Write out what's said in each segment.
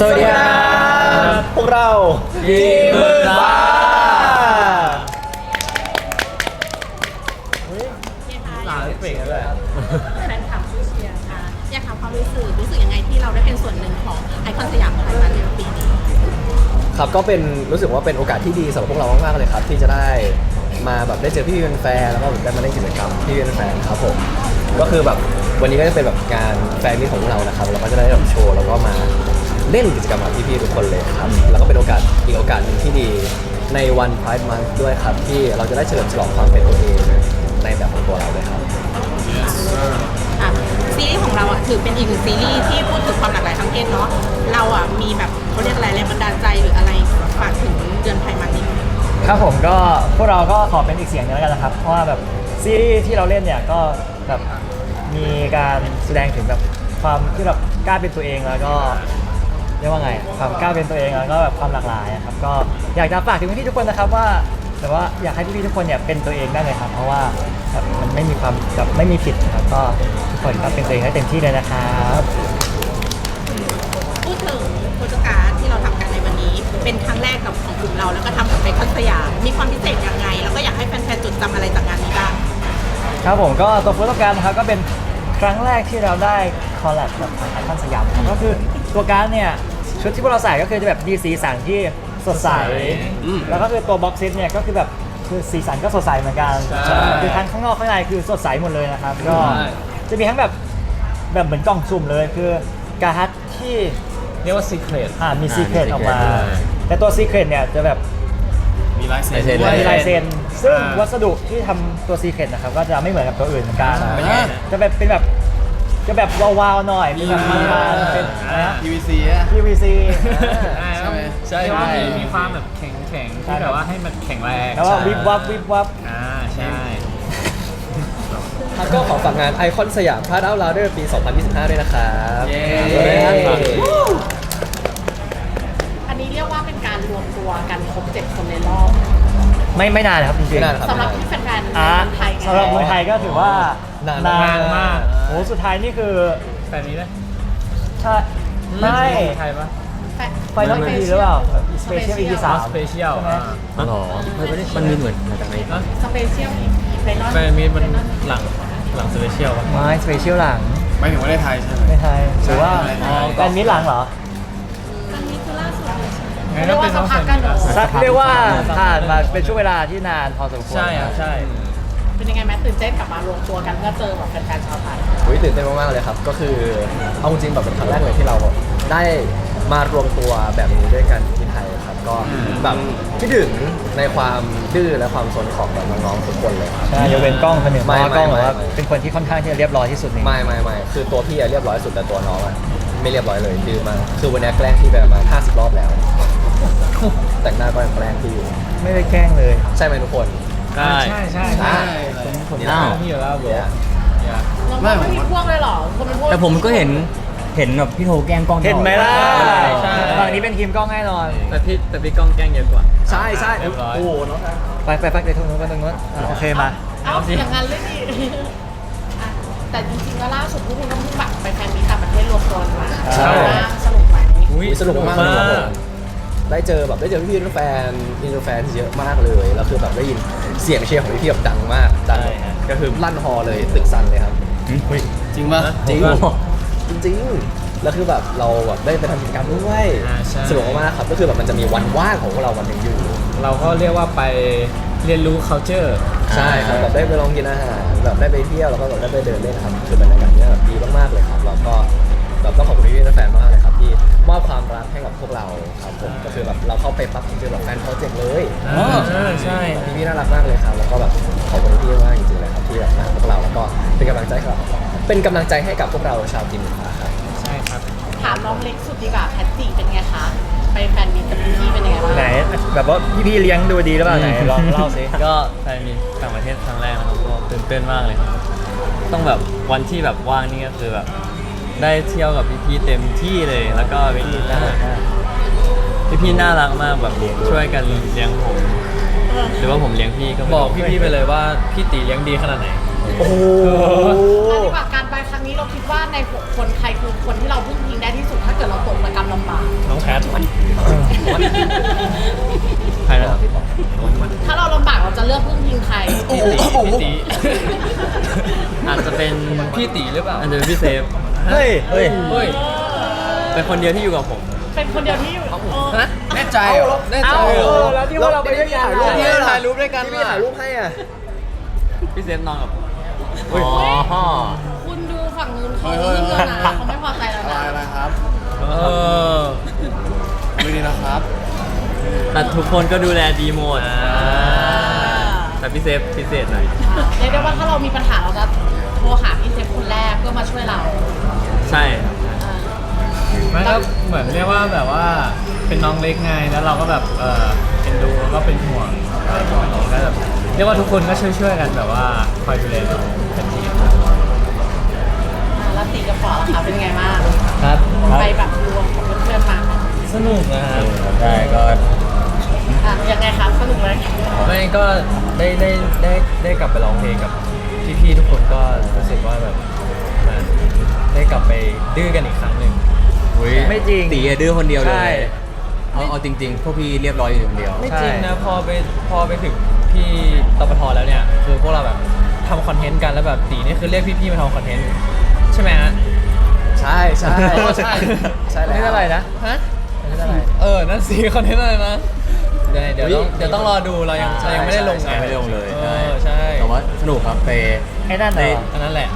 สวัสดีครับพวกเราทีมมือฟ้าหลายเปกเลยแฟนคลับผู้เชียร์ค่ะอยากถามความรู้สึกรู้สึกยังไงที่เราได้เป็นส่วนหนึ่งของไอคอนสยามไทยมาในปีนี้ครับก็เป็นรู้สึกว่าเป็นโอกาสที่ดีสำหรับพวกเรามากๆเลยครับ ที่จะได้มาแบบได้เจอพี่เป็นแฟนแล้วก็ได้มาเล่นกิจกรรมพี่เป็นแฟนครับผมก็คือแบบวันนี้ก็จะเป็นแบบการแฟนมิตของพวกเรานะครับเราก็จะได้แบบโชว์แล้วก็มา เล่นกิจกรรมกับพี่ๆทุกคนเลยครับ แล้วก็เป็นโอกาสอีกโอกาสหนึ่งที่ดีในวัน Pride Month ด้วยครับ ที่เราจะได้เฉลิมฉลองความเป็นตัวเองในแบบของตัวเราเลยครับ อะซีรีส์ของเราอะถือเป็นอีกหนึ่งซีรีส์ที่พูดถึงความหลากหลายทางเพศเนาะเราอะมีแบบเขาเรียกอะไรแรงบันดาลใจหรืออะไรฝากถึงเดือนไพมันนี้ไหมครับผมก็พวกเราก็ขอเป็นอีกเสียงหนึงแล้วกันนะครับ เพราะว่าแบบซีรีส์ที่เราเล่นเนี่ยก็แบบมีการแสดงถึงแบบความที่แบบกล้าเป็นตัวเองแล้วก็ เรียกว่าไงความกล้าเป็นตัวเองแล้วก็แบบความหลากหลายอะครับก็อยากจะฝากถึงพี่ๆทุกคนนะครับว่าแต่ว่าอยากให้พี่ๆทุกคนเนี่ยเป็นตัวเองได้เลยครับ เพราะว่าแบบมันไม่มีความแบบไม่มีผิดนะครับก็ทุกคนก็เป็นตัวเองให้เต็มที่เลยนะครับพูดถึงโปรเจกต์การดที่เราทำกันในวันนี้ เป็นครั้งแรกกับของกลุ่มเราแล้วก็ทำกับไอคอนสยามมีความพิเศษยังไง แล้วก็อยากให้แฟนๆจดจำอะไรจากงานนี้บ้างครับผมก็ตัวโฟโต้การ์ดนะครับก็เป็นครั้งแรกที่เราได้คอลแลบกับทางไอคอนสยามครับก็คือตัวการ์ดเนี่ย ชุดที่พวกเราใส่ก็คือจะแบบดีสีสันที่สดใสแล้วก็คือตัวบ็อกซิสเนี่ยก็คือแบบคือสีสันก็สดใสเหมือนกันใช่คือทั้งข้างนอกข้างในคือสดใสหมดเลยนะครับก็จะมีทั้งแบบแบบเหมือนกล่องสุ่มเลยคือการ์ดที่เรียกว่า secret อ่ามีซีเครตมีออกมา secret ด้วย แต่ตัวซีเครตเนี่ยจะแบบ มีลายเซ็นลายเซ็น ด้ว มีลายเซ็นซึ่งอ่า วัสดุที่ทำตัวซีเครตนะครับก็จะไม่เหมือนกับตัวอื่นเหมือนกันเป็นไงนะจะแบบเป็นแบบ จะแบบวาวๆหน่อยเป็นแบบมันๆเป็นอ่านะ PVC อะ PVC ใช่ไหมใช่ใช่ว่ามีมีความแบบแข็งแข็งๆใช่ที่แบบว่าให้มันแข็งแรงแล้วว่าวิบวับวิบวับ อ่าใช่ ครับก็ขอฝากงานไอคอนสยามพาร์ทเอาลาเดอร์ปี 2025 ด้วยนะครับเย้เย้อันนี้เรียกว่าเป็นการรวมตัวกันครบเจ็ดคนในรอบไม่ไม่นานครับจริงไม่ๆนานครับ สำหรับที่แฟนๆในอะเมืองไทยไงสำหรับเมืองไทยก็ถือว่า นานนานนานมากโอ้สุดท้ายนี่คือแฟนนี้นะใช่ไม่ไทยปะแฟนไฟนอลอีพีหรือเปล่าสเปเชียลอีพีสามสเปเชียลใช่ไหมหรอมันมีเหมือนมาจากไหนสเปเชียลไฟนอลแฟนมีมันหลังหลังสเปเชียลปะไม่สเปเชียลหลังไม่ถึงว่าได้ไทยใช่ไหมไม่ไทยหรือว่าใช่อ๋อแฟนมิตรหลังเหรออันนี้คือล่าสุดเลยใช่ไหมงั้นเรีก็ยกเป็ว่านสัน้กองแฟพักนกันเหรอสักเรียกว่าผ่านมาเป็นช่วงเวลาที่นานพอสมควรใช่ครับใช่ เป็นยังไงแม่ตื่นเต้นกลับมารวมตัวกันเพื่อเจอแบบแฟนๆชาวไทยวิตื่นเต้นมากๆเลยครับ ก็คือเอาจริงๆแบบเป็นครั้งแรกเลยที่เราได้มารวมตัวแบบนี้ด้วยกันที่ไทยครับ ก็แบบคิดถึงในความดื้อและความสนของแบบน้องๆทุกคนเลยครับ ใช่ยกเว้นกล้องคนหนึ่งเพไม่ราะว่ากล้องไม่แบบว่าไม่ เป็นคนที่ค่อนข้างที่จะเรียบร้อยที่สุดในไม่ไม่ไม่คือตัวพี่อะเรียบร้อยสุดแต่ตัวน้องอะไม่เรียบร้อยเลยดื้อมากคือวันนี้แกล้งพี่ไปประมาณ50 รอบแล้ว แต่งหน้าก็ยังแกล้งพี่อยู่ ไม่ได้แกล้งเลย ใช่ไหมทุกคน ใช่ ใช่ใช่ใช่ผมนี่เล่านะพี่อยู่แล้วบเนี่ยเราไม่มีพวกเลยเหรอคนเป็นพวกแต่ผมก็เห็นเห็นแบบพี่โทแกล้งกล้องเห็นไหมล่ะ ใช่ ฝั่งนี้เป็นทีมกล้องแน่นอน แต่พี่แต่พี่กล้องแกล้งเยอะกว่า ใช่ใช่เรียบร้อย โอ้โหน้องครับไปไปไปไปตรงนู้นไปตรงนู้นอะโอเคมา เอ้าอย่างนั้นเลยนี่อะแต่จริงๆก็ล่าสุดพวกคุณก็เพิ่งแบบไปแฟนมีตต่างประเทศรวมตัวกันมาใช่สนุกไหม อุ้ยสนุกมากเลยครับผม ได้เจอแบบได้เจอพี่ๆแฟนอินเตอร์แฟนเยอะมากเลยแล้วคือแบบได้ยินเสียงเชียร์ของพี่ๆแบบดังมากดังใช่ฮะ ก็คือลั่นฮอเลยตึกซันเลยครับ จริงป่ะ จริงจริงๆแล้วคือแบบเราแบบได้ไปทำกิจกรรมด้วยอ่าใช่ สนุกมากๆครับก็คือแบบมันจะมีวันว่างของพวกเราวันหนึ่งอยู่ เราก็เรียกว่าไปเรียนรู้ culture ใช่ครับแบบได้ไปลองกินอาหารแบบได้ไปเที่ยวแล้วก็แบบได้ไปเดินเล่นครับคือบรรยากาศเนี้ยแบบดีมากๆเลยครับแล้วก็แบบต้องขอบคุณพี่ๆแฟนมากเลยครับที่ มอบความรักให้กับพวกเราครับผมก็คือแบบเราเข้าไปปั๊บเจอแบบแฟนเขาเจ๋งเลยอ๋อใช่ใช่พี่พี่ๆน่ารักมากเลยครับแล้วก็แบบขอบคุณพี่มากจริงๆเลยครับที่แบบมาพวกเราแล้วก็เป็นกำลังใจให้เราเป็นกำลังใจให้กับพวกเราชาวทีมหมูป่าครับใช่ครับถามน้องเล็กสุดดีกว่าแพตตี้เป็นไงคะไปแฟนมีตกับพี่เป็นยังไงบ้างไหนแบบว่าพี่ๆเลี้ยงดูดีหรือเปล่าไหนลองเล่าสิก็ไปมีต่างประเทศครั้งแรกนะครับก็ตื่นเต้นมากเลยครับต้องแบบวันที่แบบว่างนี่ก็คือแบบ ได้เที่ยวกับพี่ๆเต็มที่เลย แล้วก็พี่ๆน่ารักพี่ๆน่ารักมากแบบช่วยกันเลี้ยงผม หรือว่าผมเลี้ยงพี่ก็ไม่บอกรู้พี่ๆไปเลยว่าพี่ตีเลี้ยงดีขนาดไหน โอ้โหเอาดีกว่าการไปครั้งนี้เราคิดว่าในหกคนใครคือคนที่เราพึ่งพิงได้ที่สุดถ้าเกิดเราตกระกรรมลำบากโอ้ใครนะครับถ้าเราลำบากเราจะเลือกพึ่งพิงใครพี่ตีพี่ตีอาจจะเป็นพี่ตีหรือเปล่า อาจจะเป็นพี่เซฟ เฮ้ย เฮ้ย เฮ้ย เป็นคนเดียวที่อยู่กับผม เป็นคนเดียวที่อยู่เออ แน่ใจเหรอแน่ใจเหรอแล้วที่ว่าเราไปด้วยกันที่อะถ่ายรูปด้วยกันที่ถ่ายรูปให้อะ พี่เซฟนอนกับผมอ๋อคุณดูฝั่งนู้นเขาพึ่งแล้วนะเขาไม่พอใจแล้วอะไรนะอะไรครับเออไม่ดีนะครับ แต่ทุกคนก็ดูแลดีหมดแต่พี่เซฟพิเศษหน่อย เรียกได้ว่าถ้าเรามีปัญหาเราจะโทรหาพี่เซฟคนแรกเพื่อมาช่วยเราใช่ครับอ่า มันก็เหมือนเรียกว่าแบบว่าเป็นน้องเล็กไงแล้วเราก็แบบเออเอ็นดูแล้วก็เป็นห่วงอะไรประมาณนี้ก็แบบเรียกว่าทุกคนก็ช่วยๆกันแบบว่าคอยดูแลเราเป็นทีมแล้วตีกับปอล่ะคะเป็นไงบ้างครับไปแบบรวมกับเพื่อนๆมาสนุกนะครับ ได้ก็อะยังไงครับสนุกไหม ไม่ก็ได้ได้ได้ได้กลับไปร้องเพลงกับ พี่ๆทุกคนก็รู้สึกว่าแบบมันได้กลับไปดื้อกันอีกครั้งหนึ่ง อุ๊ยไม่จริงตีอะดื้อคนเดียวเลใช่ ย เอาเอาจริง ๆ พวกพี่เรียบร้อยอยู่คนเดียว ไม่จริงนะพอไปพอไปถึงพี่ตปทแล้วเนี่ย คือพวกเราแบบทำคอนเทนต์กันแล้วแบบตีนี่คือเรียกพี่ๆมาทำคอนเทนต์ใช่ไหมฮะ ใช่ใช่เออใช่ใช่แล้ว นี่อะไรนะ ฮะนี่อะไรเออ นั่นสิคอนเทนต์อะไรนะ เดี๋ยวเดี๋ยวต้องเดี๋ยวต้องรอดูเรายังเรายังไม่ได้ลงไงยังไม่ได้ลงเลยเออใช่แต่ว่าสนุกครับไปไอ้นั่นเหรได้ออันนั้นแหละ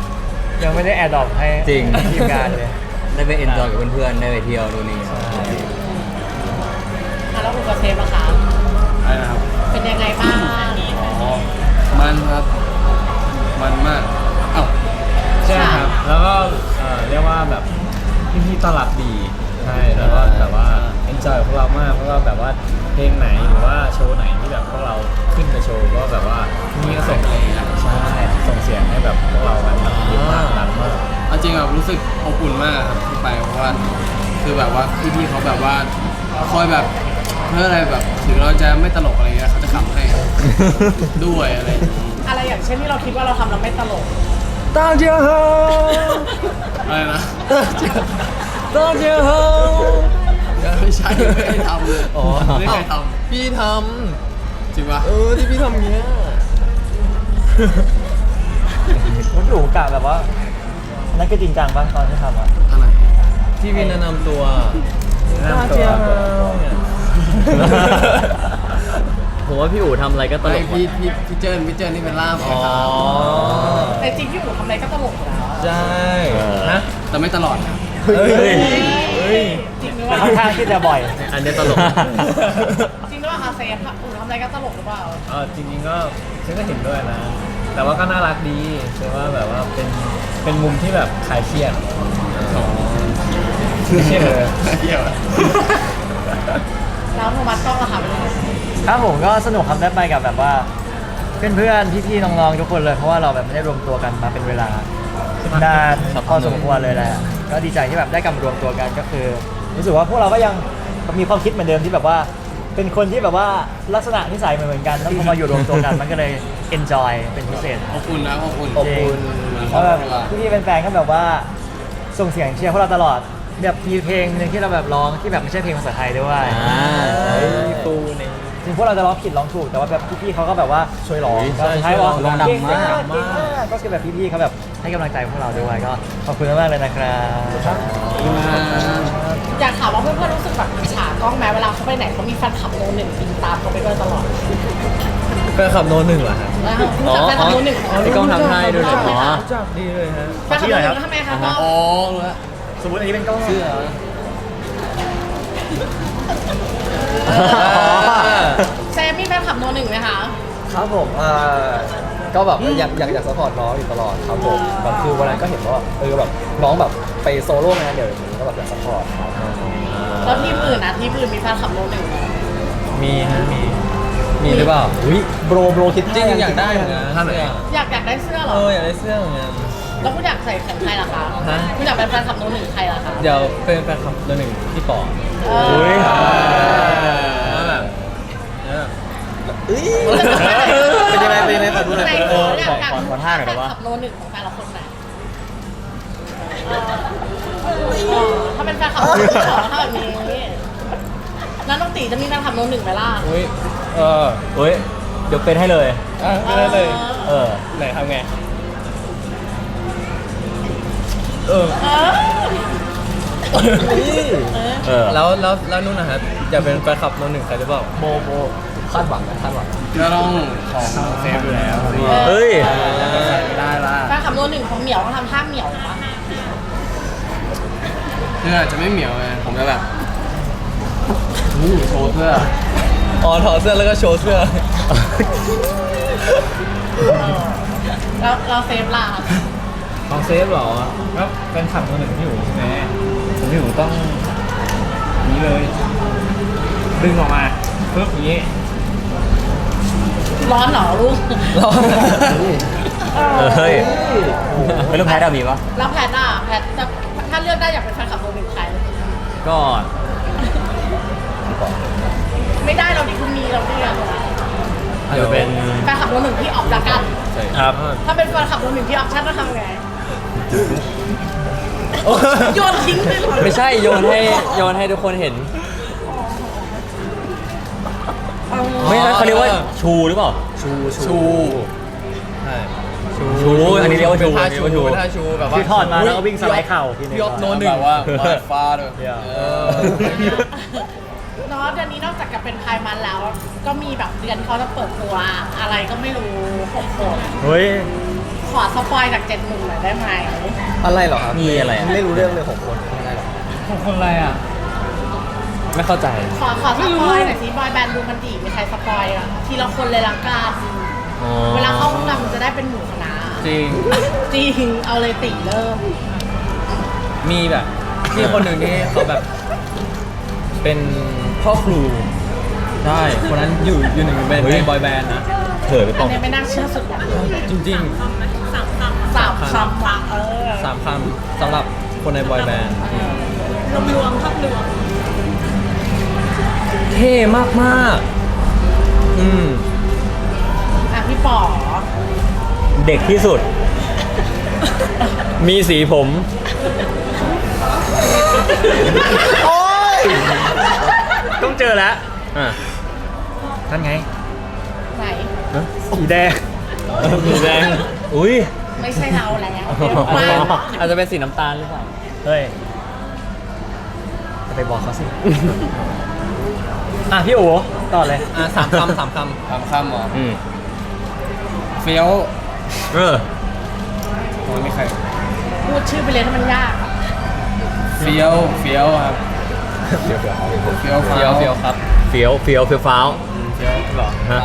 ยังไม่ได้แอดดอปให้จริง ทีมงานเลย ได้ไปเอนจอยกับเพื่อนๆได้ไปเที่ยวดูนนี่อะแล้วคุณกับเซฟล่ะคะอะไรนะครับเป็นยังไงบ้างอ๋อมันครับ มันมากเอ้าใช่ครับ แล้วก็เอ่อเรียกว่าแบบพี่ๆต้อนรับดี ใช่ แล้วก็แบบว่า enjoy กับพวกเรามากเพราะว่าแบบว่า เพลงไหนหรือว่าโชว์ไหนที่แบบพวกเราขึ้นไปโชว์ก็แบบว่ามีก็ส่งใช่ส่งเสียงให้แบบพวกเราแบบเยอะมากดังมากเอาจริงแบบรู้สึกอบอุ่นมากครับที่ไปเพราะว่าคือแบบว่าพี่ๆเขาแบบว่าคอยแบบเพื่ออะไรแบบถึงเราจะไม่ตลกอะไรเงี้ยเขาจะขำให้ด้วยอะไรอะไรอย่างเช่นที่เราคิดว่าเราทำแล้วไม่ตลกตาเจ้าอะไรนะตาเจ้า ไม่ใช่ไม่ได้ทำเลยอ๋อไม่ได้ทพี่ทำจริงปะเออที่พี่ทำเนี้ยมันถูกับแบบว่านั่นก็จริงจังป่ะตอนที่ทำอะ อะไรที่พี่แนะนำตัวแนะนำตัว ผมว่าพี่อู๋ทำอะไรก็ตลกพี่พี่พี่เจิ้นพี่เจิ้นนี่เป็นล่ามแต่จริงพี่อู๋ทำอะไรก็ตลกอยู่แล้ว ใช่เนะแต่ไม่ตลอดนะ ฮ้ย จริงหรือเปล่าค่อนข้างที่จะบ่อย อันนี้ตลก จริงหรือเปล่าคะเซฟอู๋ทำอะไรก็ตลกหรือเปล่าเออจริงๆก็ฉันก็เห็นด้วยนะ แต่ว่าก็น่ารักดีแต่ว่าแบบว่าเป็นเป็นมุมที่แบบคลายเครียดไม่ใช่เลยเที่ยวอะแล้วโทมัสกล้องล่ะคะเป็นยังไงครับผมก็สนุกครับได้ไปกับแบบว่า เพื่อนๆพี่ๆน้องๆทุกคนเลยเพราะว่าเราแบบไม่ได้รวมตัวกันมาเป็นเวลา นานพอสมควรเลยแหละก็ดีใจที่แบบได้กลับมารวมตัวกันก็คือ รู้สึกว่าพวกเราก็ยังมีความคิดเหมือนเดิมที่แบบว่า เป็นคนที่แบบว่าลักษณะนิสัยเหมือนๆกันแล้วพอมาอยู่รวมตัวกันมันก็เลย enjoy เป็นพิเศษอบอุ่นนะอบอุ่นอบอุ่นเพราะแบบพี่ๆแฟนๆก็แบบว่าส่งเสียงเชียร์พวกเราตลอดแบบมีเพลงหนึ่งที่เราแบบร้องที่แบบไม่ใช่เพลงภาษาไทยด้วยอ่าเฮ้ยปูใน ถึงพวกเราจะร้องผิดร้องถูก แต่ว่าแบบพี่ๆเขาก็แบบว่าช่วยร้องใช่ก็สุดท้ายว่าร้องดังเก่งมากเก่งมากก็คือแบบพี่ๆเขาแบบให้กำลังใจพวกเราด้วยก็ขอบคุณมากๆเลยนะครับอยากถามว่าเพื่อนๆรู้สึกแบบอิจฉากล้องไหมเวลาเขาไปไหนเขามีแฟนคลับโนหนึ่งบินตามเขาไปด้วยตลอดแฟนคลับโนนหนึ่งเหรอฮะแล้วรู้จักแฟนคลับโนหนึ่งของเราพี่ก้องทำให้ดูหน่อยรู้จักไหมคะรู้จักดีเลยฮะแฟนคลับโนหนึ่งทำไมคะก็อ๋อรู้แล้วสมมติอันนี้เป็นกล้องเสื้อ เซฟมีแฟนคลับโนหนึ่งไหมคะ ครับผมอ่าก็แบบอยากอยากอยากสปอร์ตน้องอยู่ตลอดครับผมแบบคือวันนั้นก็เห็นว่าเออแบบน้องแบบไปโซโล่งานเดี๋ยวนี้ก็แบบอยากสปอร์ตครับแล้วทีมอื่นนะทีมอื่นมีแฟนคลับโนหนึ่งไหมมีฮะมีมีหรือเปล่าอุ้ยโบรโบรคิดจริงๆอยากได้เหมือนกันท่าไหนอยากอยากได้เสื้อเหรเออออยากได้เสื้อเหมือนกัน แล้วคุณอยากใส่ของใครล่ะคะฮะ คุณอยากเป็นแฟนคลับโนหนึ่งใครล่ะคะเดี๋ยวเป็นแฟนคลับโนนหนึ่งพี่ป๋อ เออ แล้วแบบแล้วแบบ เป็นยังไงเป็นยังไงขอดูหน่อยไหนเอออยากอยากขอขอท่าหน่อยได้ปะแฟนคลับโนหนึ่งของแต่ละคนไหนเออถ้าเป็นแฟนคลับโนหนึ่งขอท่าแบบนี้แล้วน้องตีจะมีแฟนคลับโนหนึ่งไหมล่ะอุ้ย เออเฮ้ย เดี๋ยวเป็นให้เลย อะไม่ได้เลย เออ ไหนทำไง เออ เออเออแล้วแล้วแล้วนุ่นนะครับอยากเป็นแฟนคลับโนนหนึ่งใครหรือเปล่า โบโบ คาดหวังนะคาดหวังก็ต้องของเซฟอยู่แล้วเฮ้ยไม่ได้ละแฟนคลับโนหนึ่งของเหมียวเขาทำท่าเหมียวปะคืออาจจะไม่เหมียวไงผมจะแบบนี่โชว์เสื้ออ๋อถอดเสื้อแล้วก็โชว์เสื้อแล้วเราเซฟล่ะของเซฟเหรอก็เป็นขับโนนหนึ่งพี่หูใช่ไหมผมพี่หูต้องนี้เลย ดึงออกมาปึ๊บอย่างนี้ ร้อนเหรอลูกร้อนเฮ้ยไม่รู้แพ้ดามีปะแล้วแพทอะแพทจะถ้าเลือกได้อยากเป็นแฟนคลับโนหนึ่งใครก็ ไม่ได้เราดิคุณมีเราเลือกอาจจะเป็นแฟนคลับโนหนึ่งที่ออกละกัน ครับถ้าเป็นแฟนคลับโนหนึ่งที่ออปชั่นจะทำไงโยนทิ้งไปเลยไม่ใช่โยนให้โยนให้ทุกคนเห็น ไม่ใช่เขาเรียกว่าชูหรือเปล่า ชูชูใช่ชูชูอันนี้เรียกว่าชูเป็นท่าอันนี้ชูเรียกว่าชูเป็นท่าชูแบบว่าที่ทอดมาแล้วก็วิ่งสไลด์เข่าทีนึงพี่ออฟโนหนึ่งแบบว่ามาฟ้าเลยเออ เนาะเดือนนี้นอกจากจะเป็นพายมันแล้ว ก็มีแบบเดือนเขาจะเปิดตัวอะไรก็ไม่รู้หกคนเฮ้ย ขอสปอยจากเจ็ดหนุ่มหน่อยได้ไหมอะไรเหรอครับมีอะไรอะ ไม่รู้เรื่องเลยของคนอะไรหรอ ของคนอะไรอะ ไม่เข้าใจ ขอขอสปอยหน่อยสิบอยแบนด์ดูมันดีมีใครสปอยอะทีละคนเลยละกันอ๋อเวลาเข้าห้องน้ำมันจะได้เป็นหมู่คณะจริง จริงเอาเลยตีเริ่มมีแบบพี่คนหนึ่งที่เขาแบบ เป็นพ่อครูใช่คนนั้นอยู่อยู่หนึ่งในในบอยแบนด์นะ เถิดไปอัป่อนงนี้ไม่น่าเชื่อสุดหรอกจริง สามคำอะเออๆสามคำสำหรับคนในบอยแบนด์ รวมรวมภาพรวม เท่มากมากๆ อืม อะพี่ป๋อเด็กที่สุด มีสีผมต้องเจอแล้วอะนั่นไง ไหน สีแดง สีแดง อุ้ย ไม่ใช่เราแล้วอ๋อเดี๋ยวมาอาจจะเป็นสีน้ำตาลหรือเปล่า เฮ้ย จะไปบอกเขาสิ อะพี่โอ๋ต่อเลยอะสามคำสามคทำคำเหรออืมเฟี้ยวเออโอ้ยไม่ใครพูดชื่อไปเลยถ้ามันยากอะเฟี้ยวเฟี้ยวครับเดี๋ยวเดี๋ยวเฟี้ยวำเฟี้ยวเฟี้ยวครับเฟี้ยวเฟี้ยวเฟี้ยวฟ้าวเฟี้ยวเหรอฮะ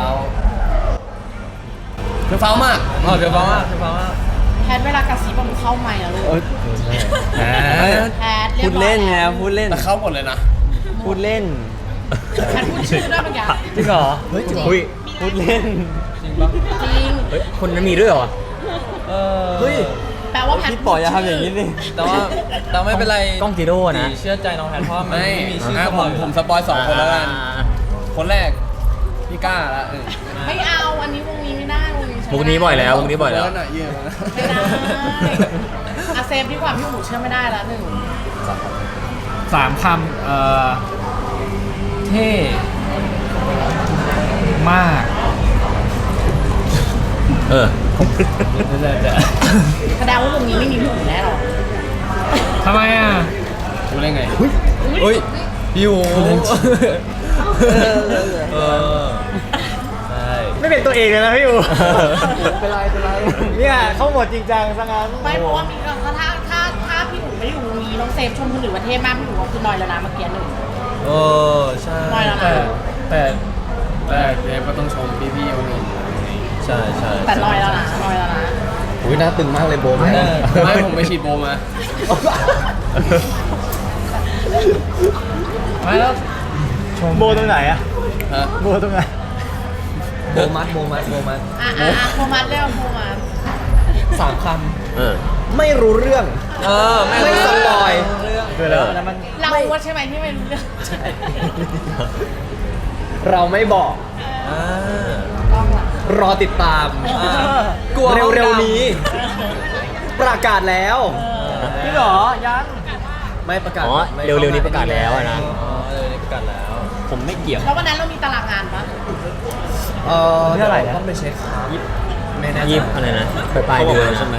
เฟี้ยวเฟี้ยวมากอ๋อเฟี้ยวฟ้ามากเฟี้ยวฟ้ามากแพทเวลากระซิบอะมันเข้าใหม่อะลูกแหมแพทเรียพูบดร้อยเล่นไงแล้วพูดเล่น แต่เข้าหมดเลยนะพูดเล่น แพทพูดชื่อด้วยเมื่อกี้จริงเหรอเฮ้ยจริงเหรอ อุ้ยพูดเล่นจริง เฮ้ยคนนั้นมีด้วยเหรอ เออเฮ้ย แปลว่าแพทพี่ป๋ออย่าทำอย่างนี้สิแต่ว่าแต่ไม่เป็นไรกล้องจีโร่นะดีเชื่อใจน้องแพทเพราะว่ามันไม่ไม่มีชื่ออะสผปอมยผมสปอยสองคนแล้วกัน คนแรก พี่ก้าละเออไม่เอาอันนี้วงนี้ไม่ได้วงนี้ใช้มุกนี้บ่อยแล้วมุกนี้บ่อยแล้วเร์น่ะเยอะนะไม่ได้อาเซฟดีกว่าพี่หมูเชื่อไม่ได้ละหนึ่งสามคำเอ่อ เท่มากเออเดี๋ยวเดี๋ยวเดี๋ยวแสดงว่าวงนี้ไม่มีพี่หมูแน่หรอนทำไมอะรู้ได้ไงเฮ้ยพี่หูเออใช่ไม่เป็นตัวเองเลยนะพี่อูเป็นไรเป็นไรเนี่ยเขาหมดจริงจังซะงั้นไม่เพราะว่ามีถ้าถ้าถ้าถ้าพี่หมูไม่อยู่วงนี้น้องเซฟชมคนอื่นว่าเท่มากพี่หมูก็คือนอยแล้วนะเมื่อกี้หนึ่ง เออใช่ไม่แล้วนะ แต่แต่แต่เดฟก็ต้องชมพี่ๆคนอื่นใช่ใช่แต่นอยแล้วนะนอยแล้วนะอุ้ยหน่าตึงมากเลยโบมไม่ไม่ผมไปฉีดโบมาไม่แล้วชมโบตรงไหนอะฮะโบตรงไหนโบมัดโบมัดโบมัดอะอะอะโทมัสเร็วโทมัสสามคเออำไม่รู้เรื่อง เอ อไม่ไม่สปอยเรื่องคือแล้วแล้วมันเราว่าใช่ไหมที่ไม่รู้เรื่องเราไม่บอกอ่าต้องล่ะรอติดตามอ่ากลัวเร็วๆนี้ ประกาศแล้วพี่หรอยังไม่ประกาศอ๋อไม่เร็วๆนี้ประกาศแล้วอะนะ อ๋อเลยประกาศแล้วผมไม่เกี่ยว แล้ววันนั้นเรามีตารางงานปะเออเท่าไหร่นะ ต้องไปเช็คครับไม่แน่ใจยี่อะไรนะปลายปลายเขาบอเดืกอนว่าใช่ไหม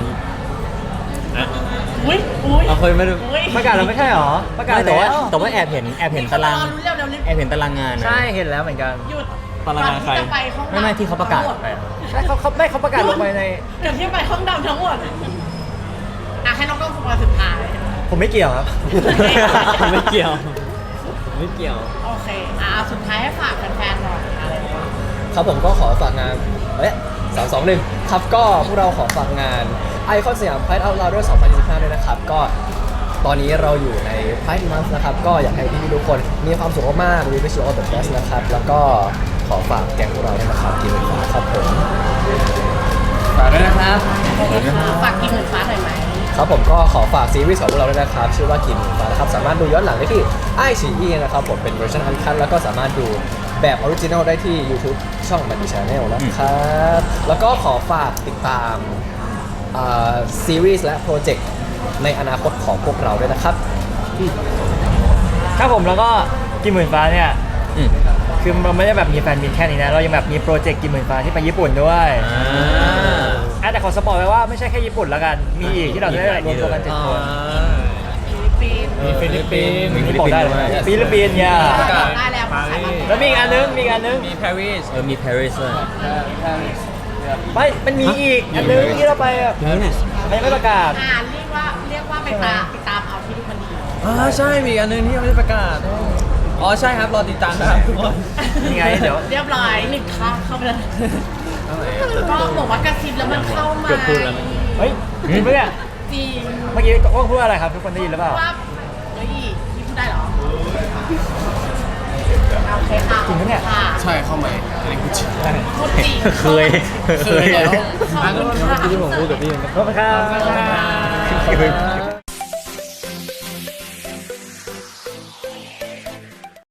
อุ้ยอุ้ยเอาเคยไม่ได้อุ้ยประกาศแล้วไม่ใช่หรอ ประกาศไม่แต่ว่าแล้วแต่ว่าแอบเห็นแอบเห็นตารางรอลุ้นเร็วเร็วรีบแอบเห็นตารางงานนะใช่เห็นแล้วเหมือนกันหยุดตารางงานใคร ก่อที่จะไปห้องไม่ไม่ที่เขาประกาศไปอะใช่เขาเขาไม่เขาประกาศลงไปในเกิดที่ไปห้องดำทั้งหมดอะให้น้องกล้องสปอยสุดท้าย ผมไม่เกี่ยวครับผมไม่เกี่ยวผมไม่เกี่ยว โอเค อะเอาสุดท้ายให้ฝากแฟนๆหน่อยอะไรอย่างเงี้ยครับผมก็ขอฝากงานเอ๊ะ สามสองหนึ่งครับก็พวกเราขอฝากงานไอคอนสยาม Pride Out Louder 2025ด้วยนะครับ ก็ตอนนี้เราอยู่ใน Pride Month นะครับ ก็อยากให้พี่ๆทุกคนมีความสุขมากๆ We wish you all the best นะครับ แล้วก็ขอฝากแก๊งพวกเราด้วยนะครับทีมฟ้าครับผมฝากด้วยนะครับฝากกินหมื่นฟ้าหน่อยไหมครับผมก็ขอฝากซีรีส์ของพวกเราด้วยนะครับ ชื่อว่ากินฟ้านะครับ สามารถดูย้อนหลังได้ที่ไอชีอีนะครับผมเป็นเวอร์ชันอันคัแล้วก็สามารถดู แบบออริจินอลได้ที่ YouTube ช่องมันดีชาแนลนะครับ แล้วก็ขอฝากติดตามซีรีส์และโปรเจกต์ในอนาคตของพวกเราด้วยนะครับ ครับผมแล้วก็กินหมื่นฟ้าเนี่ยอืม คือเราไม่ได้แบบมีแฟนมีแค่นี้นะ เรายังแบบมีโปรเจกต์กินหมื่นฟ้าที่ไปญี่ปุ่นด้วยอ่าอะแต่ขอสปอยไว้ว่าไม่ใช่แค่ญี่ปุ่นแล้วกัน มีอีกที่เราจะได้รวมตัวกันเจ็ดคน ฟิลิปปินส์มีฟิลิปปินส์มีที่บอกได้เลยฟิฟิลิลิปปปิปินนส์ส์เนี่ยประกาศได้แล้วภาษาแล้วมีอีกอันนึงมีอีกอันนึงมีปารีสเออมีปารีสด้วยไม่มันมีอีกอันนึงที่เราไปอะแล้วเนี่ยมันยังไม่ประกาศอ่าเรียกว่าเรียกว่าไปตามติดตามเอาที่ดูมันดีอ่าใช่มีอันนึงที่ยังไม่ได้ประกาศอ๋อใช่ครับรอติดตามนะครับทุกคนนี่ไงเดี๋ยวเรียบร้อยหนึ่งข้ามเข้าไปเลยก็บอกว่ากระซิบแล้วมันเข้ามาเกือบพูดแล้วนะเฮ้ยจริงปะเนี่ยจริงเมื่อกี้ก็พูดอะไรครับทุกคนได้ยินหรือเปล่าว่าเฮ้ ยพี่พูดได้เหรอโอเคค่ะจริงปะเนี่ย ค่ะใช่เข้ามาอันนี้กูจริง พูดจริงเคยเคยแล้ว ขอบคุณค่ะ ที่ผมพูดกับพี่มันก็ขอบคุณครับ